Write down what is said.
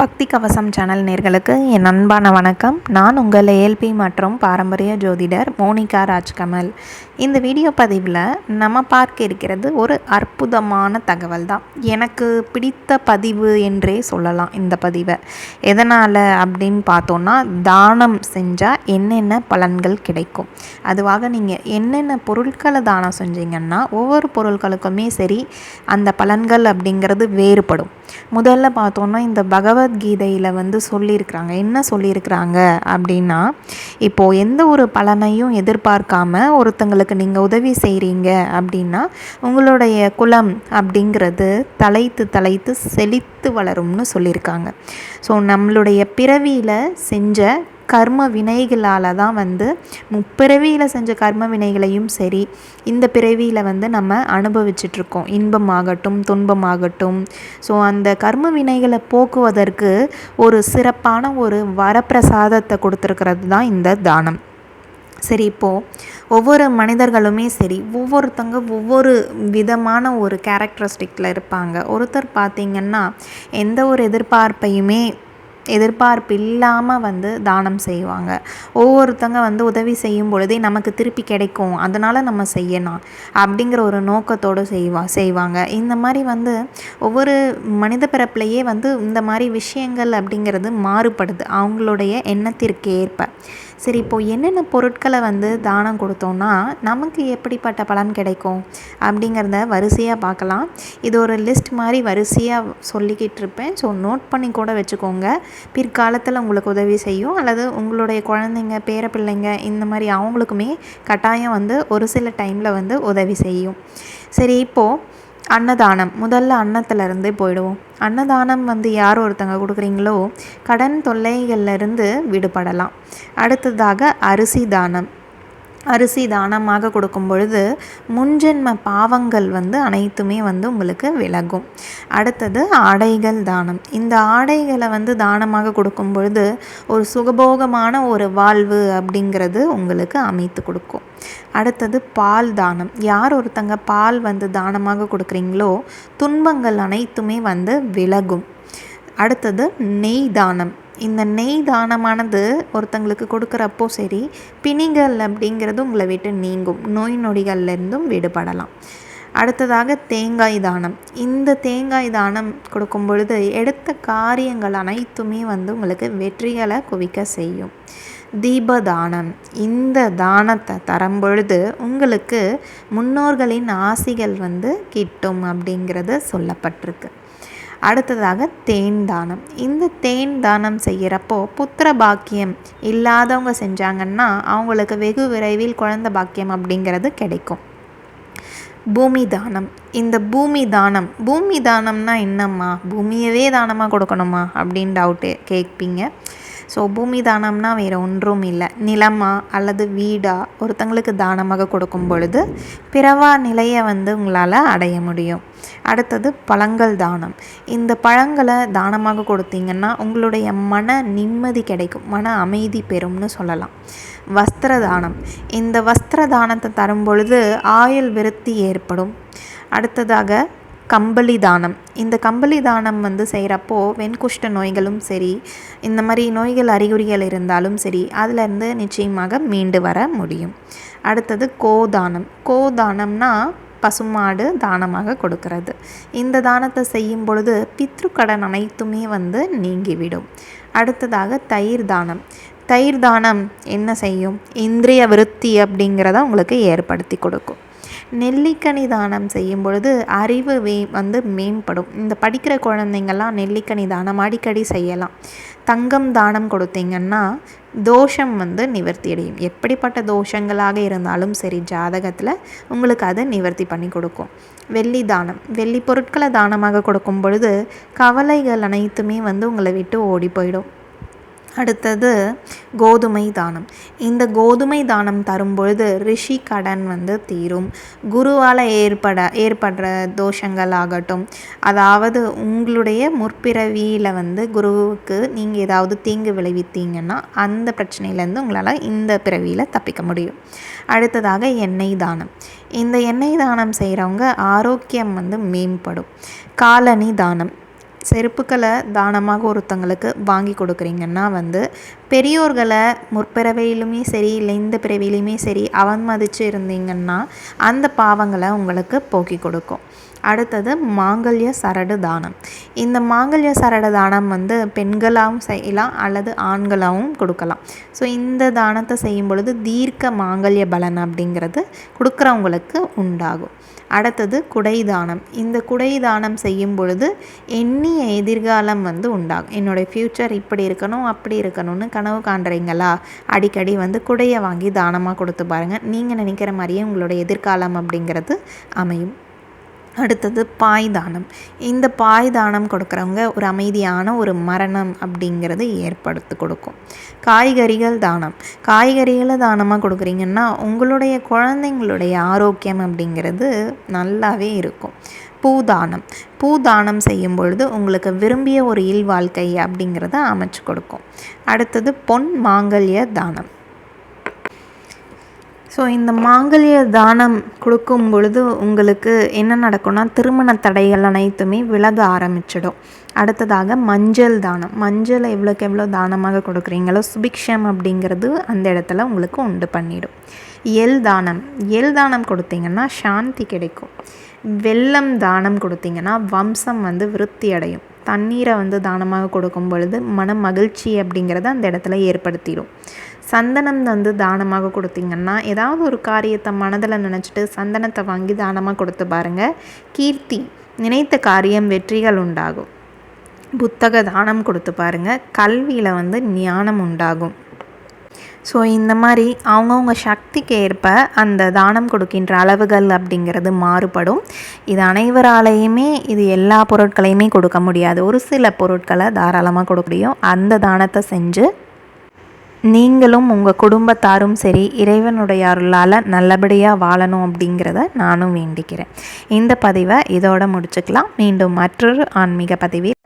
பக்தி கவசம் சேனல் நேர்களுக்கு என் அன்பான வணக்கம். நான் உங்கள் ஏல்பி மற்றும் பாரம்பரிய ஜோதிடர் மோனிகா ராஜ்கமல். இந்த வீடியோ பதிவில் நம்ம பார்க்க இருக்கிறது ஒரு அற்புதமான தகவல் தான். எனக்கு பிடித்த பதிவு என்றே சொல்லலாம் இந்த பதிவை. எதனால் அப்படின்னு பார்த்தோன்னா தானம் செஞ்சால் என்னென்ன பலன்கள் கிடைக்கும்? அதுவாக நீங்கள் என்னென்ன பொருட்களை தானம் செஞ்சீங்கன்னா ஒவ்வொரு பொருட்களுக்குமே சரி அந்த பலன்கள் அப்படிங்கிறது வேறுபடும். முதல்ல பார்த்தோன்னா இந்த பகவத் பகவத்கீதையில் வந்து சொல்லியிருக்கிறாங்க. என்ன சொல்லியிருக்கிறாங்க அப்படின்னா இப்போது எந்த ஒரு பலனையும் எதிர்பார்க்காம ஒருத்தங்களுக்கு நீங்கள் உதவி செய்கிறீங்க அப்படின்னா உங்களுடைய குலம் அப்படிங்கிறது தலைத்து தலைத்து செழித்து வளரும்னு சொல்லியிருக்காங்க. ஸோ நம்மளுடைய பிறவியில் செஞ்ச கர்ம வினைகளால் தான் வந்து முப்பிறவியில் செஞ்ச கர்ம வினைகளையும் சரி இந்த பிறவியில் வந்து நம்ம அனுபவிச்சிட்ருக்கோம். இன்பமாகட்டும் துன்பமாகட்டும். ஸோ அந்த கர்ம வினைகளை போக்குவதற்கு ஒரு சிறப்பான ஒரு வரப்பிரசாதத்தை கொடுத்துருக்கிறது தான் இந்த தானம். சரி இப்போது ஒவ்வொரு மனிதர்களுமே சரி ஒவ்வொருத்தங்க ஒவ்வொரு விதமான ஒரு கேரக்டரிஸ்டிக்கில் இருப்பாங்க. ஒருத்தர் பார்த்திங்கன்னா எந்த ஒரு எதிர்பார்ப்பையுமே எதிர்பார்ப்பு இல்லாமல் வந்து தானம் செய்வாங்க. ஒவ்வொருத்தங்க வந்து உதவி செய்யும் பொழுதே நமக்கு திருப்பி கிடைக்கும். அதனால் நம்ம செய்யணும் அப்படிங்கிற ஒரு நோக்கத்தோடு செய்வா செய்வாங்க. இந்த மாதிரி வந்து ஒவ்வொரு மனித பிறப்புலையே வந்து இந்த மாதிரி விஷயங்கள் அப்படிங்கிறது மாறுபடுது. அவங்களுடைய எண்ணத்திற்கு ஏற்ப. சரி இப்போது என்னென்ன பொருட்களை வந்து தானம் கொடுத்தோன்னா நமக்கு எப்படிப்பட்ட பலன் கிடைக்கும் அப்படிங்கிறத வரிசையாக பார்க்கலாம். இது ஒரு லிஸ்ட் மாதிரி வரிசையாக சொல்லிக்கிட்டு இருப்பேன். ஸோ நோட் பண்ணி கூட வச்சுக்கோங்க. பிற்காலத்தில் உங்களுக்கு உதவி செய்யும். அல்லது உங்களுடைய குழந்தைங்க பேர பிள்ளைங்க இந்த மாதிரி அவங்களுக்குமே கட்டாயம் வந்து ஒரு சில டைமில் வந்து உதவி செய்யும். சரி இப்போது அன்னதானம். முதல்ல அன்னத்துலேருந்தே போயிடுவோம். அன்னதானம் வந்து யார் ஒருத்தங்க கொடுக்குறீங்களோ கடன் தொல்லைகள்லேருந்து விடுபடலாம். அடுத்ததாக அரிசி தானம். அரிசி தானமாக கொடுக்கும் பொழுது முன்ஜென்ம பாவங்கள் வந்து அனைத்துமே வந்து உங்களுக்கு விலகும். அடுத்தது ஆடைகள் தானம். இந்த ஆடைகளை வந்து தானமாக கொடுக்கும் பொழுது ஒரு சுகபோகமான ஒரு வாழ்வு அப்படிங்கிறது உங்களுக்கு அமைத்து கொடுக்கும். அடுத்தது பால் தானம். யார் ஒருத்தங்க பால் வந்து தானமாக கொடுக்குறீங்களோ துன்பங்கள் அனைத்துமே வந்து விலகும். அடுத்தது நெய் தானம். இந்த நெய் தானமானது ஒருத்தங்களுக்கு கொடுக்குறப்போ சரி பிணிகள் அப்படிங்கிறது உங்களை விட்டு நீங்கும். நோய் நொடிகள்லேருந்தும் விடுபடலாம். அடுத்ததாக தேங்காய் தானம். இந்த தேங்காய் தானம் கொடுக்கும் பொழுது எடுத்த காரியங்கள் அனைத்துமே வந்து உங்களுக்கு வெற்றிகளை குவிக்க செய்யும். தீபதானம் இந்த தானத்தை தரும் பொழுது உங்களுக்கு முன்னோர்களின் ஆசிகள் வந்து கிட்டும் அப்படிங்கிறது சொல்லப்பட்டிருக்கு. அடுத்ததாக தேன் தானம். இந்த தேன் தானம் செய்கிறப்போ புத்திர பாக்கியம் இல்லாதவங்க செஞ்சாங்கன்னா அவங்களுக்கு வெகு விரைவில் குழந்த பாக்கியம் அப்படிங்கிறது கிடைக்கும். பூமி தானம். இந்த பூமி தானம் பூமி தானம்னா என்னம்மா? பூமியவே தானமாக கொடுக்கணுமா? அப்படின்னு டவுட்டு கேட்பீங்க. ஸோ பூமி தானம்னா வேறு ஒன்றும் இல்லை. நிலமா அல்லது வீடா ஒருத்தங்களுக்கு தானமாக கொடுக்கும் பொழுது பிறவா நிலையை வந்து உங்களால் அடைய முடியும். அடுத்தது பழங்கள் தானம். இந்த பழங்களை தானமாக கொடுத்தீங்கன்னா உங்களுடைய மன நிம்மதி கிடைக்கும். மன அமைதி பெறும்னு சொல்லலாம். வஸ்திர தானம். இந்த வஸ்திர தானத்தை தரும் பொழுது ஆயுள் விருத்தி ஏற்படும். அடுத்ததாக கம்பளி தானம் இந்த கம்பளி தானம் வந்து செய்கிறப்போ வெண்குஷ்ட நோய்களும் சரி இந்த மாதிரி நோய்கள் அறிகுறிகள் இருந்தாலும் சரி அதிலேருந்து நிச்சயமாக மீண்டு வர முடியும். அடுத்தது கோதானம். கோதானம்னா பசுமாடு தானமாக கொடுக்கறது. இந்த தானத்தை செய்யும் பொழுது பித்ருக்கடன் அனைத்துமே வந்து நீங்கிவிடும். அடுத்ததாக தயிர் தானம். தயிர் தானம் என்ன செய்யும்? இந்திரிய விருத்தி அப்படிங்கிறத உங்களுக்கு ஏற்படுத்தி கொடுக்கும். நெல்லிக்கனி தானம் செய்யும் பொழுது அறிவு வே வந்து மேம்படும். இந்த படிக்கிற குழந்தைங்கள்லாம் நெல்லிக்கனி தானம் அடிக்கடி செய்யலாம். தங்கம் தானம் கொடுத்தீங்கன்னா தோஷம் வந்து நிவர்த்தி அடையும் எப்படிப்பட்ட தோஷங்களாக இருந்தாலும் சரி ஜாதகத்தில் உங்களுக்கு அதை நிவர்த்தி பண்ணி கொடுக்கும். வெள்ளி தானம். வெள்ளி பொருட்களை தானமாக கொடுக்கும் பொழுது கவலைகள் அனைத்துமே வந்து உங்களை விட்டு ஓடி போயிடும். அடுத்தது கோதுமை தானம். இந்த கோதுமை தானம் தரும் பொழுது ரிஷி கடன் வந்து தீரும். குருவால் ஏற்பட ஏற்படுற தோஷங்கள் ஆகட்டும். அதாவது உங்களுடைய முற்பிறவியில் வந்து குருவுக்கு நீங்கள் ஏதாவது தீங்கு விளைவித்தீங்கன்னா அந்த பிரச்சனையிலேருந்து உங்களால் இந்த பிறவியில் தப்பிக்க முடியும். அடுத்ததாக எண்ணெய் தானம். இந்த எண்ணெய் தானம் செய்கிறவங்க ஆரோக்கியம் வந்து மேம்படும். காலனி தானம். செருப்புக்களை தானமாக ஒருத்தங்களுக்கு வாங்கி கொடுக்குறீங்கன்னா வந்து பெரியோர்களை முற்பிறவையிலுமே சரி இல்லை இந்த பிறவிலையுமே சரி அவமதித்து இருந்தீங்கன்னா அந்த பாவங்களை உங்களுக்கு போக்கி கொடுக்கும். அடுத்தது மாங்கல்ய சரடு தானம். இந்த மாங்கல்ய சரடு தானம் வந்து பெண்களாகவும் செய்யலாம் அல்லது ஆண்களாகவும் கொடுக்கலாம். ஸோ இந்த தானத்தை செய்யும் பொழுது தீர்க்க மாங்கல்ய பலன் அப்படிங்கிறது கொடுக்குறவங்களுக்கு உண்டாகும். அடுத்தது குடை தானம் இந்த குடை தானம் செய்யும் பொழுது எண்ணிய எதிர்காலம் வந்து உண்டாகும். என்னுடைய ஃப்யூச்சர் இப்படி இருக்கணும் அப்படி இருக்கணும்னு கனவு காண்றீங்களா? அடிக்கடி வந்து குடையை வாங்கி தானமாக கொடுத்து பாருங்கள் நீங்கள் நினைக்கிற மாதிரியே உங்களுடைய எதிர்காலம் அப்படிங்கிறது அமையும். அடுத்தது பாய் தானம் இந்த பாய் தானம் கொடுக்குறவங்க ஒரு அமைதியான ஒரு மரணம் அப்படிங்கிறது ஏற்படுத்தி கொடுக்கும். காய்கறிகள் தானம். காய்கறிகளை தானமாக கொடுக்குறீங்கன்னா உங்களுடைய குழந்தைங்களுடைய ஆரோக்கியம் அப்படிங்கிறது நல்லாவே இருக்கும். பூதானம். பூதானம் செய்யும் பொழுது உங்களுக்கு விரும்பிய ஒரு இல்வாழ்க்கை அப்படிங்கிறத அமைச்சு கொடுக்கும். அடுத்தது பொன் மாங்கல்ய தானம். ஸோ இந்த மாங்கல்ய தானம் கொடுக்கும் பொழுது உங்களுக்கு என்ன நடக்கும்னா திருமண தடைகள் அனைத்துமே விலக ஆரம்பிச்சிடும். அடுத்ததாக மஞ்சள் தானம். மஞ்சளை எவ்வளோக்கு எவ்வளோ தானமாக கொடுக்குறீங்களோ சுபிக்ஷம் அப்படிங்கிறது அந்த இடத்துல உங்களுக்கு உண்டு பண்ணிடும். எல் தானம். எல் தானம் கொடுத்தீங்கன்னா சாந்தி கிடைக்கும். வெள்ளம் தானம் கொடுத்தீங்கன்னா வம்சம் வந்து விருத்தி அடையும். தண்ணீரை வந்து தானமாக கொடுக்கும் பொழுது மன மகிழ்ச்சி அப்படிங்கிறத அந்த இடத்துல ஏற்படுத்திடும். சந்தனம் வந்து தானமாக கொடுத்தீங்கன்னா ஏதாவது ஒரு காரியத்தை மனதில் நினச்சிட்டு சந்தனத்தை வாங்கி தானமாக கொடுத்து பாருங்கள் கீர்த்தி நினைத்த காரியம் வெற்றிகள் உண்டாகும். புத்தக தானம் கொடுத்து பாருங்கள் கல்வியில் வந்து ஞானம் உண்டாகும். ஸோ இந்த மாதிரி அவங்கவுங்க சக்திக்கு ஏற்ப அந்த தானம் கொடுக்கின்ற அளவுகள் அப்படிங்கிறது மாறுபடும். இது அனைவராலையுமே இது எல்லா பொருட்களையுமே கொடுக்க முடியாது. ஒரு சில பொருட்களை தாராளமாக கொடுக்க முடியும். அந்த தானத்தை செஞ்சு நீங்களும் உங்கள் குடும்பத்தாரும் சரி இறைவனுடைய அருளால் நல்லபடியாக வாழணும் அப்படிங்கிறத நானும் வேண்டிக்கிறேன். இந்த பதிவை இதோட முடிச்சுக்கலாம். மீண்டும் மற்றொரு ஆன்மீக பதிவில்